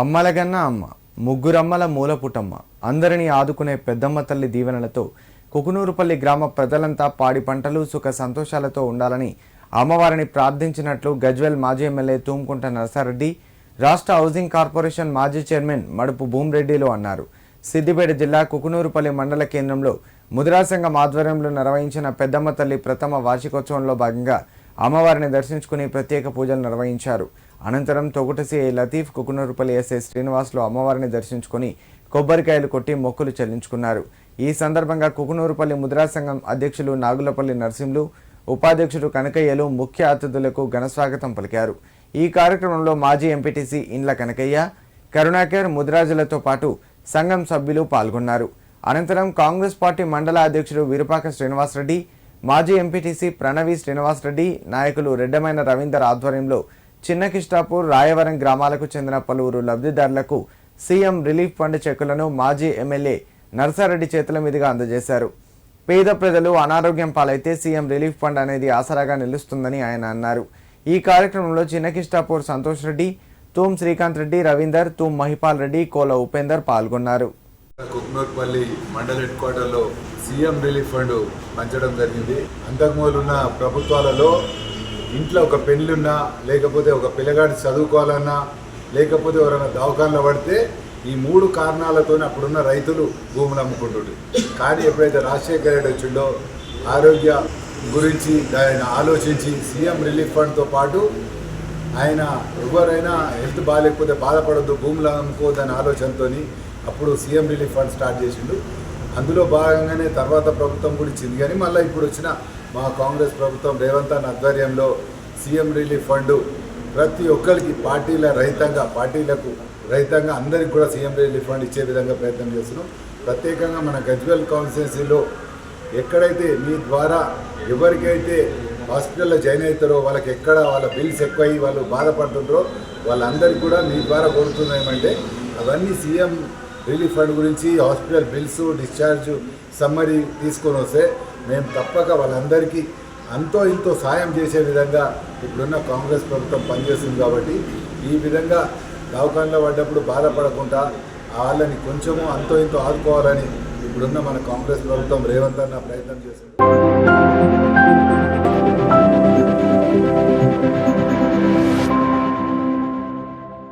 అమ్మలగన్న అమ్మ ముగ్గురమ్మల మూలపుటమ్మ. అందరినీ ఆదుకునే పెద్దమ్మ తల్లి దీవెనలతో కుకునూరుపల్లి గ్రామ ప్రజలంతా పాడి పంటలు సుఖ సంతోషాలతో ఉండాలని అమ్మవారిని ప్రార్థించినట్లు గజ్వెల్ మాజీ ఎమ్మెల్యే తూమ్కుంట నరసారెడ్డి రాష్ట్ర హౌసింగ్ కార్పొరేషన్ మాజీ చైర్మన్ మడుపు భూమిరెడ్డిలు అన్నారు. సిద్దిపేట జిల్లా కుకునూరుపల్లి మండల కేంద్రంలో ముదిరా సంఘం ఆధ్వర్యంలో నిర్వహించిన పెద్దమ్మ తల్లి ప్రథమ వార్షికోత్సవంలో భాగంగా అమ్మవారిని దర్శించుకుని ప్రత్యేక పూజలు నిర్వహించారు. అనంతరం తొగుటసి లతీఫ్ కుకునూరుపల్లి ఎస్ఏ శ్రీనివాసులు అమ్మవారిని దర్శించుకుని కొబ్బరికాయలు కొట్టి మొక్కులు చెల్లించుకున్నారు. ఈ సందర్భంగా కుకునూరుపల్లి ముద్రా సంఘం అధ్యక్షులు నాగులపల్లి నరసింహులు ఉపాధ్యక్షుడు కనకయ్యలు ముఖ్య అతిథులకు ఘనస్వాగతం పలికారు. ఈ కార్యక్రమంలో మాజీ ఎంపీటీసీ ఇండ్ల కనకయ్య కరుణాకర్ ముద్రాజులతో పాటు సంఘం సభ్యులు పాల్గొన్నారు. అనంతరం కాంగ్రెస్ పార్టీ మండల అధ్యక్షుడు విరుపాక శ్రీనివాసరెడ్డి మాజీ ఎంపీటీసీ ప్రణవి శ్రీనివాసరెడ్డి నాయకులు రెడ్డమైన రవీందర్ ఆధ్వర్యంలో చిన్నకిష్టాపూర్ రాయవరం గ్రామాలకు చెందిన పలువురు లబ్ధిదారులకు సీఎం రిలీఫ్ ఫండ్ చెక్కులను మాజీ ఎమ్మెల్యే నర్సారెడ్డి చేతుల మీదుగా అందజేశారు. పేద ప్రజలు అనారోగ్యం పాలైతే సీఎం రిలీఫ్ ఫండ్ అనేది ఆసరాగా నిలుస్తుందని ఆయన అన్నారు. ఈ కార్యక్రమంలో చిన్నకిష్టాపూర్ సంతోష్ రెడ్డి తూమ్ శ్రీకాంత్ రెడ్డి రవీందర్ తూమ్ మహిపాల్ రెడ్డి కోల ఉపేందర్ పాల్గొన్నారు. కుక్నూర్పల్లి మండల హెడ్ క్వార్టర్లో సీఎం రిలీఫ్ ఫండ్ పంచడం జరిగింది. అంతకుముందు ఉన్న ప్రభుత్వాలలో ఇంట్లో ఒక పెళ్ళున్నా లేకపోతే ఒక పిల్లగాడి చదువుకోవాలన్నా లేకపోతే ఎవరైనా దవాఖానలో పడితే ఈ మూడు కారణాలతో అప్పుడున్న రైతులు భూములు అమ్ముకుంటుండ్రు. కానీ ఎప్పుడైతే రాజశేఖర రెడ్డి వచ్చిండో ఆరోగ్య గురించి ఆయన ఆలోచించి సీఎం రిలీఫ్ ఫండ్తో పాటు ఆయన ఎవరైనా హెల్త్ బాగాలేకపోతే బాధపడద్దు భూములు అమ్ముకోవద్దనే ఆలోచనతో అప్పుడు సీఎం రిలీఫ్ ఫండ్ స్టార్ట్ చేసిండు. అందులో భాగంగానే తర్వాత ప్రభుత్వం కూడా ఇచ్చింది. కానీ మళ్ళీ ఇప్పుడు వచ్చిన మా కాంగ్రెస్ ప్రభుత్వం రేవంత్ అన్న ఆధ్వర్యంలో సీఎం రిలీఫ్ ఫండ్ ప్రతి ఒక్కరికి పార్టీల రహితంగా పార్టీలకు రహితంగా అందరికి కూడా సీఎం రిలీఫ్ ఫండ్ ఇచ్చే విధంగా ప్రయత్నం చేస్తున్నాం. ప్రత్యేకంగా మన గజ్వెల్ కాన్స్టిట్యున్సీలో ఎక్కడైతే మీ ద్వారా ఎవరికైతే హాస్పిటల్లో జాయిన్ అవుతారో వాళ్ళకి ఎక్కడ వాళ్ళ బిల్స్ ఎక్కువయ్యి వాళ్ళు బాధపడుతుంటారో వాళ్ళందరికీ కూడా మీ ద్వారా కోరుతున్నాం ఏమంటే అవన్నీ సీఎం రిలీఫ్ ఫండ్ గురించి హాస్పిటల్ బిల్స్ డిశ్చార్జ్ సమ్మరీ తీసుకొని వస్తే మేము తప్పక వాళ్ళందరికీ అంతో ఇంతో సాయం చేసే విధంగా ఇప్పుడున్న కాంగ్రెస్ ప్రభుత్వం పనిచేస్తుంది కాబట్టి ఈ విధంగా దవాఖానలో పడ్డప్పుడు బాధపడకుండా వాళ్ళని కొంచెము అంతో ఇంతో ఆదుకోవాలని ఇప్పుడున్న మన కాంగ్రెస్ ప్రభుత్వం రేవంత్ అన్న ప్రయత్నం చేస్తుంది.